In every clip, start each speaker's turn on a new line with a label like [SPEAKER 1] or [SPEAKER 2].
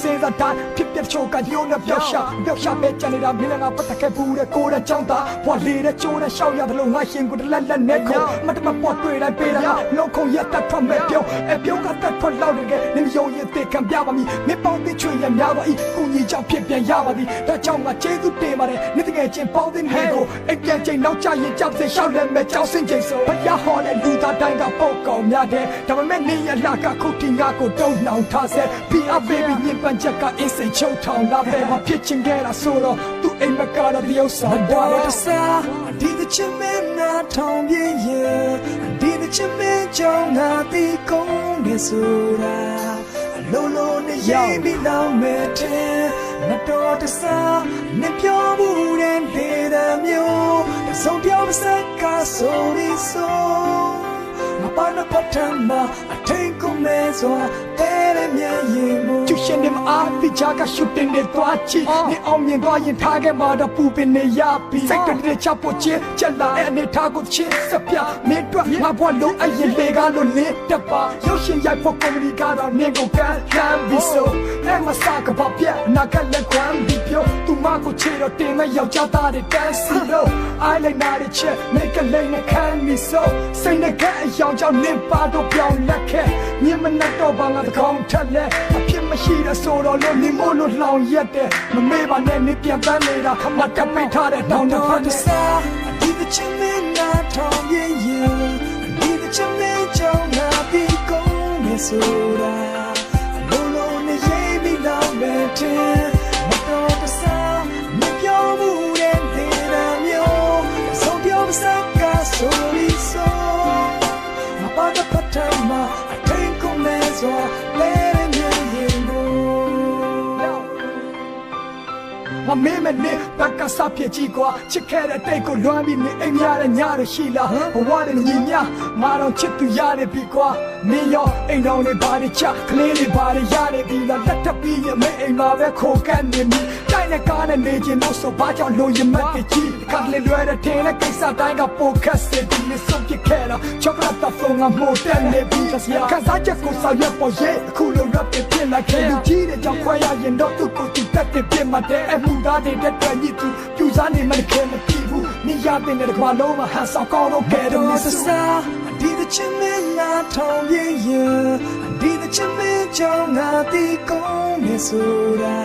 [SPEAKER 1] စဉ်းစားတိုင်းဖြစ်ဖြစ်ချိုးကယုံနဲ့ပြောက်ရှာပြောက်ရှာပဲကြံနေတာမင်းလည်းငါပတ်သက်ခဲ့ဘူးတဲ့ကိုယ်တဲ့ကြောင်းသားဘွာလေးတဲ့ချိုးတဲ့ရှောက်ရတယ်လို့ငါရှင်ကိုတလက်လက်နဲ့ခုံမတမပေါ်တွေ့တိုင်းပေးတာလုံးခုံရက်တက်ထွက်မဲ့ပြုံးအပြုံးကတက်ထွက်လောက်တယ်ကနင်ယုံရင်သိခံပြပါမည်မင်းပေါင်းသိချွေရများပါ၏ကိုကြီးကြောင့်ဖြစ်ပြန်ရပါသည်ဒါကြောင့်ငါကျေးဇူးတင်ပါတယ်နေ့တကယ်ချင်းပေါင်းသိနေကိုအိပ်ပြန်ချိန်နောက်ကျရင်ကြောက်စေရှောက်လက်မဲ့ကြောက်စင်ချိန်ဆိုဘရားဟောတဲ့လူသားတိုင်းကပုတ်ကောင်များတဲ့ဒါပေမဲ့နေရလာကခုတ်တင်ငါကိုတုံနှောင်ထားစေ Be a baby ညင်ပန်ချက်ကအေးစိတ်ချုပ်ထောင်လာပဲမဖြစ်ချင်ခဲ့တာဆိုတော့သူအိမ်မကတော့တယောက်စားတော့တစားဒီ the chimney ထောင်ပြင်းရဲ့ဒီ the chimney ကြောင့်ငါတီးကုန်နေဆိုတာအလုံးလုံးနဲ့ရေးပြီးလောင်းမဲ့တဲ့မတော်တစားနဲ့ပြောမှုတဲ့နေတဲ့မျိုးတစ်စုံပြောမစက်ကဆိုရီဆိုမ ပါနပထမအထိန်ကုန်မဲစွာတဲ့ရမြင်ရင်မကျရှင်နေမအားပြချကရှုတင်နေသွားချီနေအောင်မြင်သွားရင်ထားခဲ့မှာတော့ပူပင်နေရပြီစိတ်တည်းချဖို့ချင်းချက်လာတဲ့အနေထားကိုချင်းစပြမင်းတို့ငါဘွားလုံးအရင်လေကားလို့လင်းတပါရုပ်ရှင်ရိုက်ဖို့ကွန်မဒီကတော့နေကိုကန်လမ်းပြီးဆိုအဲ့မစကပါပြနာကလက်ကွမ်းပြီးပြောသူ မကိုချေတော့တင်မဲ့ယောက်ျားသားတွေတန်းစီလို့ I like not a check make a lane ခံနေဆိုစိတ်နဲ့ကအယောင်ကြောင့်နင်ပါတော့ပြောင်းလက်ခဲ့မြင်မနဲ့တော့ဘာငါတကောင်ထက်လဲအဖြစ်မရှိတဲ့ဆိုတော့လို့နေမို့လို့လောင်ရက်တဲ့မမေ့ပါနဲ့နေပြန်ပန်းနေတာခမတက်ပိတ်ထားတဲ့တောင်းတဖတ်တဲ့စားဒီ the chimney not on you ဒီ the chimney ကြောင့်ငါပြီးကုန်နေဆိုတာ မမေးမနေဘက်ကစဖြစ်ကြည့်ကွာချစ်ခဲ့တဲ့တိတ်ကိုလွမ်းပြီးနေအိမ်များတဲ့ညရရှိလားဘဝနဲ့ညီမြငါတော့ချစ်သူရတယ်ပြီကွာမင်းရောအိမ်တော်လေးဘာတွေချကလေးလေးဘာတွေရတယ်ပြီလားလက်ထပ်ပြီးရင်မင်းအိမ်မှာပဲခိုကန်းနေပြီတိုင်းနဲ့ကားနဲ့နေခြင်းလို့ဆိုဘာကြောင့်လို့ရမတ်တကြီးခါလေးလွယ်တဲ့ထင်းနဲ့ကိစ္စတိုင်းကပိုခက်စေဒီနေ့ဆုံးပြခဲ့တာချော ကလက်တော့ဖုန်းကမို့တဲ့နေပြီခါစားချက်ကိုဆောင်ရွက်ပေါ်ရဲ့အခုလိုရပ်ပြပြလိုက်ခဲ့လူကြီးတဲ့ကြောင့်ခွဲရရင်တော့သူ့ကိုသူတက်တဲ့ပြမှတဲ့အမှုသားတွေတက်တဲ့ညစ်သူပြူစားနေမှလည်းခဲမပြေဘူးနေရတဲ့တဲ့ကွာလုံးမှာဟန်ဆောင်ကောင်းတော့ကဲတော့ဆဆာဒီတဲ့ချင်းမနာထောင်ပြင်းရင်ဒီတဲ့ချင်းမကြောင့်ငါတီးကုန်နေဆိုတာ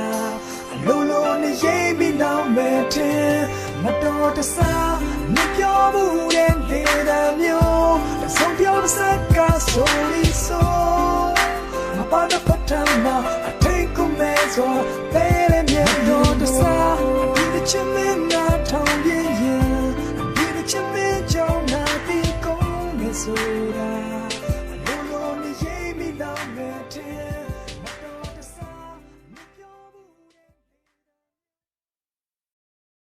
[SPEAKER 1] အလုံးလုံးနဲ့ရေးပြီးတော့မဲ့တဲ့မတော်တဆာမပြောဘူးတဲ့တဲ့ 错，背。